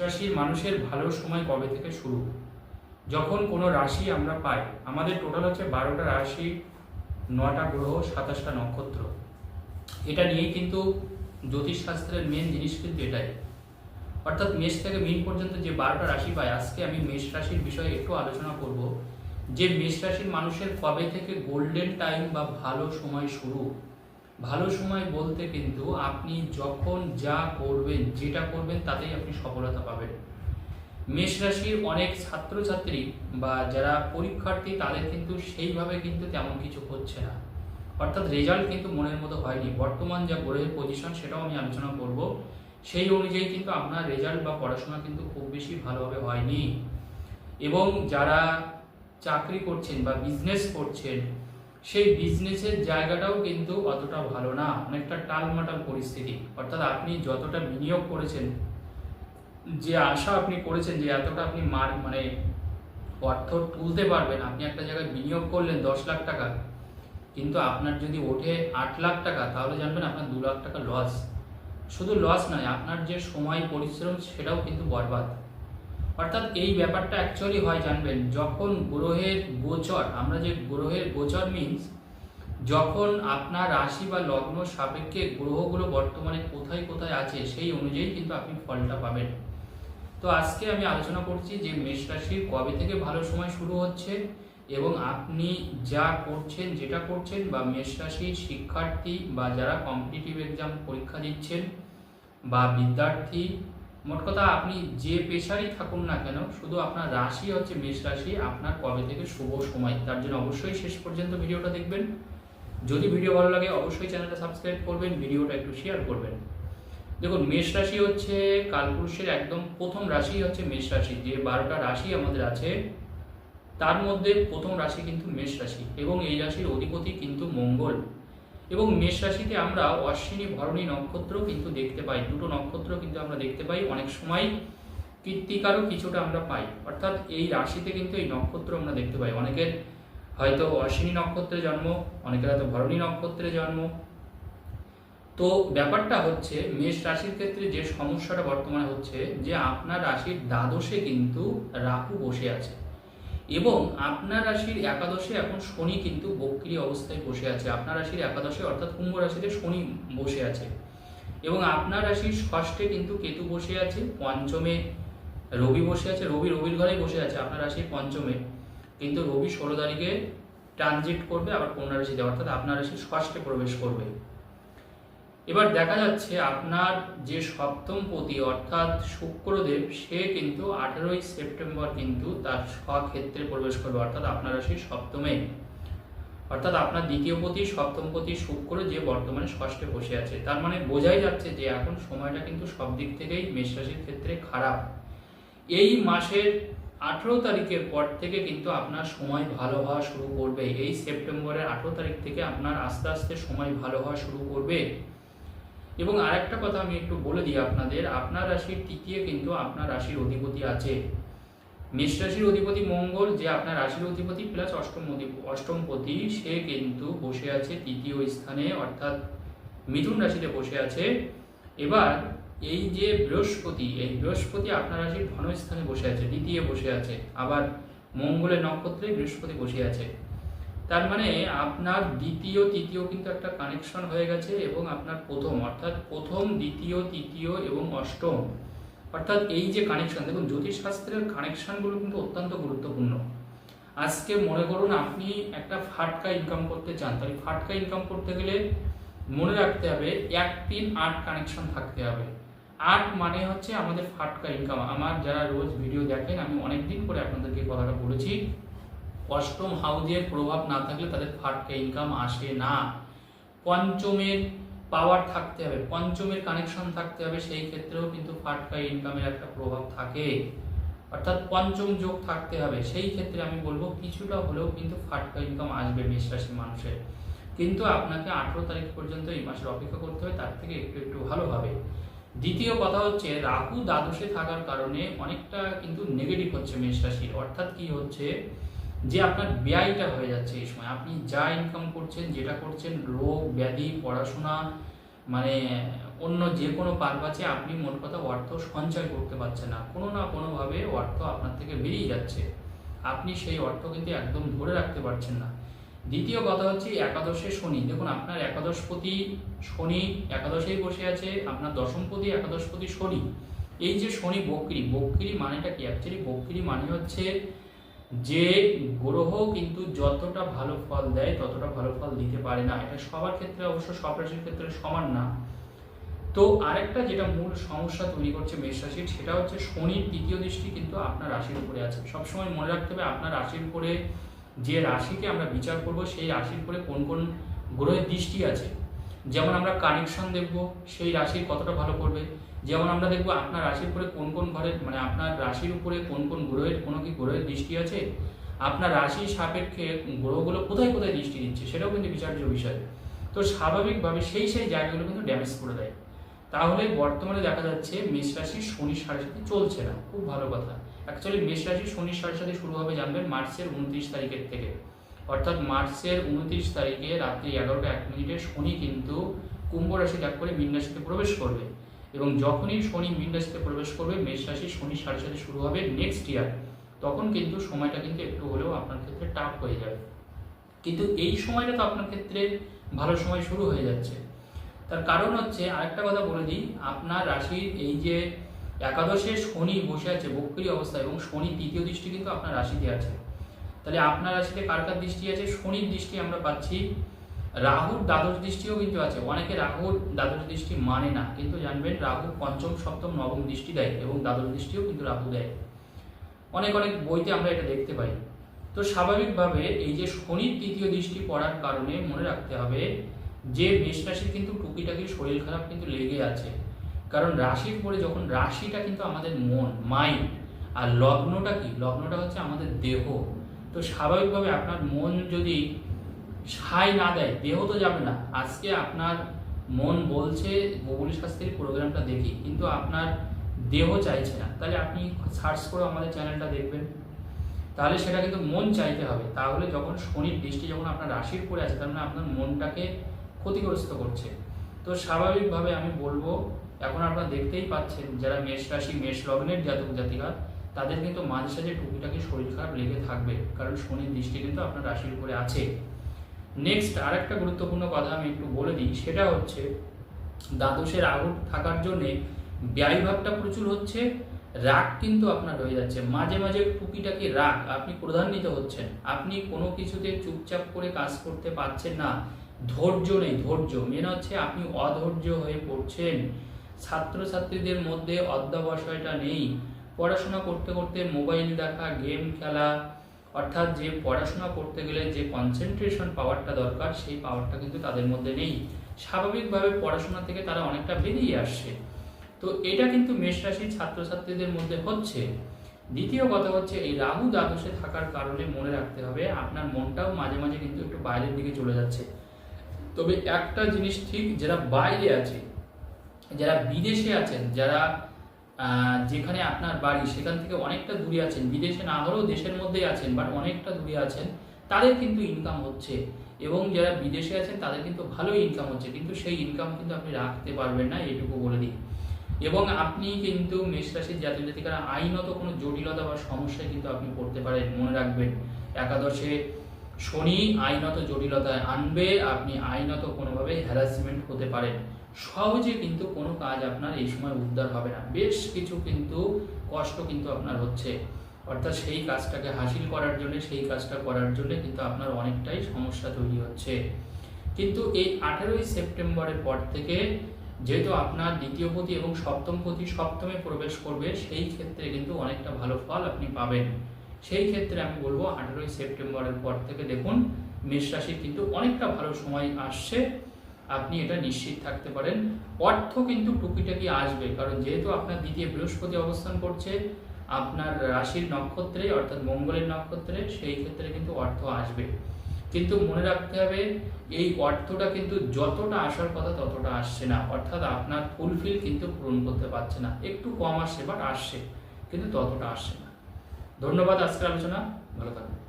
রাশির মানুষের ভালো সময় কবে থেকে শুরু? যখন কোনো রাশি আমরা পাই, আমাদের টোটাল হচ্ছে বারোটা রাশি নটা গ্রহ, সাতাশটা নক্ষত্র। এটা নিয়েই কিন্তু জ্যোতিষশাস্ত্রের মেন জিনিস কিন্তু এটাই। অর্থাৎ মেষ থেকে মিন পর্যন্ত যে বারোটা রাশি পাই, আজকে আমি মেষ রাশির বিষয়ে একটু আলোচনা করব। যে মেষ রাশির মানুষের কবে থেকে গোল্ডেন টাইম বা ভালো সময় শুরু? ভালো সময় বলতে কিন্তু আপনি যখন যা করবেন, যেটা করবেন তাতেই আপনি সফলতা পাবেন। মেষ রাশির অনেক ছাত্রছাত্রী বা যারা পরীক্ষার্থী, তাদের কিন্তু সেইভাবে কিন্তু তেমন কিছু হচ্ছে না। অর্থাৎ রেজাল্ট কিন্তু মনের মতো হয়নি। বর্তমান যা গ্রহের পজিশন সেটাও আমি আলোচনা করব। সেই অনুযায়ী কিন্তু আপনার রেজাল্ট বা পড়াশোনা কিন্তু খুব বেশি ভালোভাবে হয়নি। এবং যারা চাকরি করছেন বা বিজনেস করছেন সেই বিজনেসের জায়গাটাও কিন্তু অতটা ভালো না। অনেকটা টালমাটাল পরিস্থিতি। অর্থাৎ আপনি যতটা বিনিয়োগ করেছেন, যে আশা আপনি করেছেন, যে এতটা আপনি মার মানে অর্থ তুলতে পারবেন, আপনি একটা জায়গায় বিনিয়োগ করলেন দশ লাখ টাকা, কিন্তু আপনার যদি ওঠে আট লাখ টাকা, তাহলে জানবেন আপনার দু লাখ টাকা লস শুধু লস নয়, আপনার যে সময়, পরিশ্রম, সেটাও কিন্তু বরবাদ। অর্থাৎ এই ব্যাপারটা অ্যাকচুয়ালি হয়, জানবেন, যখন গ্রহের গোচর, আমরা যে গ্রহের গোচর মিনস যখন আপনার রাশি বা লগ্ন সাপেক্ষে গ্রহগুলো বর্তমানে কোথায় কোথায় আছে, সেই অনুযায়ী কিন্তু আপনি ফলটা পাবেন। তো আজকে আমি আলোচনা করছি যে মেষ রাশির কবে থেকে ভালো সময় শুরু হচ্ছে এবং আপনি যা করছেন, যেটা করছেন বা মেষ রাশির শিক্ষার্থী বা যারা কম্পিটিটিভ এক্সাম পরীক্ষা দিচ্ছেন বা বিদ্যার্থী মোট কথা আপনি যে পেশারই থাকুন না কেন, শুধু আপনার রাশি হচ্ছে মেষ রাশি, আপনার কবে থেকে শুভ সময়, তার জন্য অবশ্যই শেষ পর্যন্ত ভিডিওটা দেখবেন। যদি ভিডিও ভালো লাগে, অবশ্যই চ্যানেলটা সাবস্ক্রাইব করবেন, ভিডিওটা একটু শেয়ার করবেন। দেখুন, মেষ রাশি হচ্ছে কালপুরুষের একদম প্রথম রাশি হচ্ছে মেষ রাশি, যে বারোটা রাশি আমাদের আছে, তার মধ্যে প্রথম রাশি কিন্তু মেষ রাশি, এবং এই রাশির অধিপতি কিন্তু মঙ্গল। এবং মেষ রাশিতে আমরা অশ্বিনী, ভরণী নক্ষত্র কিন্তু দেখতে পাই। দুটো নক্ষত্র কিন্তু আমরা দেখতে পাই। অনেক সময় কৃত্তিকারও কিছুটা আমরা পাই। অর্থাৎ এই রাশিতে কিন্তু এই নক্ষত্র আমরা দেখতে পাই। অনেকের হয়তো অশ্বিনী নক্ষত্রে জন্ম, অনেকের হয়তো ভরণী নক্ষত্রে জন্ম। তো ব্যাপারটা হচ্ছে, মেষ রাশির ক্ষেত্রে যে সমস্যাটা বর্তমানে হচ্ছে, যে আপনার রাশির দ্বাদশে কিন্তু রাহু বসে আছে। এবং আপনার রাশির একাদশে এখন শনি কিন্তু বক্রি অবস্থায় বসে আছে। আপনার রাশির একাদশে অর্থাৎ কুম্ভ রাশিতে শনি বসে আছে। এবং আপনার রাশির ষষ্ঠে কিন্তু কেতু বসে আছে, পঞ্চমে রবি বসে আছে, রবি রবির ঘরেই বসে আছে আপনার রাশির পঞ্চমে। কিন্তু রবি ষোলো তারিখে ট্রানজিট করবে, আবার কন্যা রাশিতে, অর্থাৎ আপনার রাশির ষষ্ঠে প্রবেশ করবে। এবার দেখা যাচ্ছে আপনার যে সপ্তম পতি অর্থাৎ শুক্রদেব, সে কিন্তু আঠেরোই সেপ্টেম্বর কিন্তু তার স্বক্ষেত্রে প্রবেশ করবে, অর্থাৎ আপনার রাশির সপ্তমে। অর্থাৎ আপনার দ্বিতীয় পতি, সপ্তম পতি শুক্র যে বর্তমানে ষষ্ঠে বসে আছে। তার মানে বোঝাই যাচ্ছে যে এখন সময়টা কিন্তু সব দিক থেকেই মেষ রাশির ক্ষেত্রে খারাপ। এই মাসের আঠেরো তারিখের পর থেকে কিন্তু আপনার সময় ভালো হওয়া শুরু করবে। এই সেপ্টেম্বরের আঠেরো তারিখ থেকে আপনার আস্তে আস্তে সময় ভালো হওয়া শুরু করবে। এবং আরেকটা কথা আমি একটু বলে দিই আপনাদের, আপনার রাশির তৃতীয় কিন্তু আপনার রাশির অধিপতি আছে। মেষ রাশির অধিপতি মঙ্গল, যে আপনার রাশির অধিপতি প্লাস অষ্টম অষ্টমপতি সে কিন্তু বসে আছে তৃতীয় স্থানে, অর্থাৎ মিথুন রাশিতে বসে আছে। এবার এই যে বৃহস্পতি, এই বৃহস্পতি আপনার রাশির ধনস্থানে বসে আছে, দ্বিতীয় বসে আছে। আবার মঙ্গলের নক্ষত্রে বৃহস্পতি বসে আছে। তার মানে আপনার দ্বিতীয়, তৃতীয় কিন্তু একটা কানেকশন হয়ে গেছে এবং আপনার প্রথম, অর্থাৎ প্রথম, দ্বিতীয়, তৃতীয় এবং অষ্টম। অর্থাৎ এই যে কানেকশন দেখুন, জ্যোতিষশাস্ত্রের কানেকশনগুলো কিন্তু অত্যন্ত গুরুত্বপূর্ণ। আজকে মনে করুন আপনি একটা ফাটকা ইনকাম করতে চান, তাহলে ফাটকা ইনকাম করতে গেলে মনে রাখতে হবে, এক তিন আট কানেকশন থাকতে হবে। আট মানে হচ্ছে আমাদের ফাটকা ইনকাম আমার যারা রোজ ভিডিও দেখেন, আমি অনেকদিন পরে আপনাদেরকে কথাটা বলেছি অষ্টম হাউজের প্রভাব না থাকলে তাদের ফাটকা ইনকাম আসে না। পঞ্চমের পাওয়ার থাকতে হবে, পঞ্চমের কানেকশন থাকতে হবে, সেই ক্ষেত্রেও কিন্তু ফাটকা ইনকামের একটা প্রভাব থাকে। অর্থাৎ পঞ্চম যোগ থাকতে হবে, সেই ক্ষেত্রে আমি বলব কিছুটা হলেও কিন্তু ফাটকা ইনকাম আসবে মেষ রাশির মানুষের। কিন্তু আপনাকে আঠেরো তারিখ পর্যন্ত এই মাসের অপেক্ষা করতে হবে, তার থেকে একটু একটু ভালোভাবে দ্বিতীয় কথা হচ্ছে, রাহু দ্বাদশে থাকার কারণে অনেকটা কিন্তু নেগেটিভ হচ্ছে মেষ রাশির অর্থাৎ কি হচ্ছে যে আপনার ব্যয়টা হয়ে যাচ্ছে এই সময়। আপনি যা ইনকাম করছেন, যেটা করছেন, রোগ, ব্যাধি, পড়াশোনা মানে অন্য যে কোনো পারপাচে আপনি মোট কথা অর্থ সঞ্চয় করতে পারছেন না। কোনো না কোনোভাবে অর্থ আপনার থেকে বেরিয়ে যাচ্ছে। আপনি সেই অর্থ কিন্তু একদম ধরে রাখতে পারছেন না। দ্বিতীয় কথা হচ্ছে একাদশে শনি। দেখুন, আপনার একাদশপতি শনি, একাদশেই বসে আছে। আপনার দশমপতি, একাদশপতি শনি। এই যে শনি বক্রি বক্রি মানেটা কি? অ্যাকচুয়ালি বক্রি মানে হচ্ছে যে গ্রহ কিন্তু যতটা ভালো ফল দেয়, ততটা ভালো ফল দিতে পারে না। এটা সবার ক্ষেত্রে অবশ্য সব রাশির ক্ষেত্রে সমান না। তো আরেকটা যেটা মূল সমস্যা তৈরি করছে মেষ রাশির সেটা হচ্ছে শনির তৃতীয় দৃষ্টি কিন্তু আপনার রাশির উপরে আছে। সবসময় মনে রাখতে হবে আপনার রাশির উপরে যে রাশিকে আমরা বিচার করব, সেই রাশির উপরে কোন কোন গ্রহের দৃষ্টি আছে। যেমন আমরা কানেকশন দেখব, সেই রাশির কতটা ভালো করবে যেমন আমরা দেখব আপনার রাশির উপরে কোন কোন ঘরের মানে আপনার রাশির উপরে কোন কোন গ্রহের, কোনো কি গ্রহের দৃষ্টি আছে? আপনার রাশির সাপেক্ষে গ্রহগুলো কোথায় কোথায় দৃষ্টি দিচ্ছে, সেটাও কিন্তু বিচার্য বিষয়। তো স্বাভাবিকভাবে সেই সেই জায়গাগুলো কিন্তু ড্যামেজ করে দেয়। তাহলে বর্তমানে দেখা যাচ্ছে মেষ রাশি শনি সাড়ে সাথে চলছে না, খুব ভালো কথা। অ্যাকচুয়ালি মেষ রাশি শনি সাড়ে সাথে শুরু হবে, জানবেন মার্চের উনত্রিশ তারিখের থেকে। অর্থাৎ মার্চের উনত্রিশ তারিখে রাত্রি এগারোটা এক মিনিটে শনি কিন্তু কুম্ভ রাশি ত্যাগ করে মীন রাশিতে প্রবেশ করবে। এবং যখনই শনি মীন রাশিতে প্রবেশ করবে, মেষ রাশি শনি সাড়ে সাথে শুরু হবে নেক্সট ইয়ার তখন কিন্তু সময়টা কিন্তু একটু হলেও আপনার ক্ষেত্রে টাফ হয়ে যাবে। কিন্তু এই সময়টা তো আপনার ক্ষেত্রে ভালো সময় শুরু হয়ে যাচ্ছে। তার কারণ হচ্ছে আরেকটা কথা বলে দিই, আপনার রাশির এই যে একাদশে শনি বসে আছে, বক্রি অবস্থা এবং শনি তৃতীয় দৃষ্টি কিন্তু আপনার রাশিতে আছে। তাহলে আপনার রাশিতে কার কার দৃষ্টি আছে? শনির দৃষ্টি আমরা পাচ্ছি রাহুর দ্বাদশ দৃষ্টিও কিন্তু আছে। অনেকে রাহুর দ্বাদশ দৃষ্টি মানে না, কিন্তু জানবেন রাহু পঞ্চম, সপ্তম, নবম দৃষ্টি দেয় এবং দ্বাদশ দৃষ্টিও কিন্তু রাহু দেয়। অনেক অনেক বইতে আমরা এটা দেখতে পাই। তো স্বাভাবিকভাবে এই যে শনির তৃতীয় দৃষ্টি পড়ার কারণে মনে রাখতে হবে, যে মেষ রাশির কিন্তু টুকিটাকি শরীর খারাপ কিন্তু লেগে আছে। কারণ রাশির পরে যখন রাশিটা কিন্তু আমাদের মন মাইন্ড আর লগ্নটা কি? লগ্নটা হচ্ছে আমাদের দেহ। তো স্বাভাবিকভাবে আপনার মন যদি সাই না দেয়, দেহ তো যাবে না। আজকে আপনার মন বলছে বগুলি শাস্ত্রীর প্রোগ্রামটা দেখি, কিন্তু আপনার দেহ চাইছে না। তাহলে আপনি সার্চ করে আমাদের চ্যানেলটা দেখবেন। তাহলে সেটা কিন্তু মন চাইতে হবে। তাহলে যখন শনির দৃষ্টি যখন আপনার রাশির পরে আছে, তার মানে আপনার মনটাকে ক্ষতিগ্রস্ত করছে। তো স্বাভাবিকভাবে আমি বলব, এখন আপনারা দেখতেই পাচ্ছেন, যারা মেষ রাশি, মেষ লগ্নের জাতক জাতিকা, তাদের কিন্তু মাঝে সাঝে টুকিটাকি শরীর খারাপ লেগে থাকবে। কারণ শনির দৃষ্টি কিন্তু আপনার রাশির উপরে আছে। নেক্সট আরেকটা গুরুত্বপূর্ণ কথা আমি একটু বলে দিই, সেটা হচ্ছে দ্বাদশে রাহু থাকার জন্যে ব্যয়ভাবটা প্রচুর হচ্ছে, রাগ কিন্তু আপনার হয়ে যাচ্ছে। মাঝে মাঝে টুকিটাকি রাগ আপনি প্রধান্বিত হচ্ছেন। আপনি কোনো কিছুতে চুপচাপ করে কাজ করতে পারছেন না, ধৈর্য নেই, ধৈর্য। মেন হচ্ছে আপনি অধৈর্য হয়ে পড়ছেন। ছাত্রছাত্রীদের মধ্যে অধ্যাবসায়টা নেই। পড়াশোনা করতে করতে মোবাইল দেখা গেম খেলা অর্থাৎ যে পড়াশোনা করতে গেলে যে কনসেন্ট্রেশন পাওয়ারটা দরকার, সেই পাওয়ারটা কিন্তু তাদের মধ্যে নেই। স্বাভাবিকভাবে পড়াশোনা থেকে তারা অনেকটা বেরিয়ে আসছে। তো এটা কিন্তু মেষ রাশির ছাত্রছাত্রীদের মধ্যে হচ্ছে। দ্বিতীয় কথা হচ্ছে, এই রাহু দ্বাদশে থাকার কারণে মনে রাখতে হবে, আপনার মনটাও মাঝে মাঝে কিন্তু একটু বাইরের দিকে চলে যাচ্ছে। তবে একটা জিনিস ঠিক, যারা বাইরে আছে, যারা বিদেশে আছেন, যারা যেখানে আপনার বাড়ি, সেখান থেকে অনেকটা দূরে আছেন। বিদেশে না হলেও দেশের মধ্যেই আছেন বাট অনেকটা দূরে আছেন। তাদের কিন্তু ইনকাম হচ্ছে। এবং যারা বিদেশে আছেন, তাদের কিন্তু ভালোই ইনকাম হচ্ছে। কিন্তু সেই ইনকাম কিন্তু আপনি রাখতে পারবেন না এটুকু বলে দিই। এবং আপনি কিন্তু মেষ রাশির জাতীয় জাতিকারা, আইনত কোনো জটিলতা বা সমস্যায় কিন্তু আপনি পড়তে পারেন। মনে রাখবেন, একাদশে শনি আইনত জটিলতায় আনবে, আপনি আইনত কোনোভাবে হ্যারাসমেন্ট হতে পারেন। সহজে কিন্তু কোনো কাজ আপনার এই সময় উদ্ধার হবে না। বেশ কিছু কিন্তু কষ্ট কিন্তু আপনার হচ্ছে। অর্থাৎ সেই কাজটাকে হাসিল করার জন্য, সেই কাজটা করার জন্য কিন্তু আপনার অনেকটাই সমস্যা তৈরি হচ্ছে। কিন্তু এই আঠেরোই সেপ্টেম্বরের পর থেকে যেহেতু আপনার দ্বিতীয় পতি এবং সপ্তম পতি সপ্তমে প্রবেশ করবে, সেই ক্ষেত্রে কিন্তু অনেকটা ভালো ফল আপনি পাবেন। সেই ক্ষেত্রে আমি বলব আঠেরোই সেপ্টেম্বরের পর থেকে দেখুন, মেষ রাশির কিন্তু অনেকটা ভালো সময় আসছে। আপনি এটা নিশ্চিত থাকতে পারেন। অর্থ কিন্তু টুকিটাকি আসবে, কারণ যেহেতু আপনার দ্বিতীয় বৃহস্পতি অবস্থান করছে, আপনার রাশির নক্ষত্রে, অর্থাৎ মঙ্গলের নক্ষত্রে, সেই ক্ষেত্রে কিন্তু অর্থ আসবে। কিন্তু মনে রাখতে হবে, এই অর্থটা কিন্তু যতটা আসার কথা ততটা আসছে না। অর্থাৎ আপনার ফুলফিল কিন্তু পূরণ করতে পারছে না। একটু কম আসছে বাট আসছে। কিন্তু ততটা আসছে না। ধন্যবাদ আজকের আলোচনা ভালো থাকবেন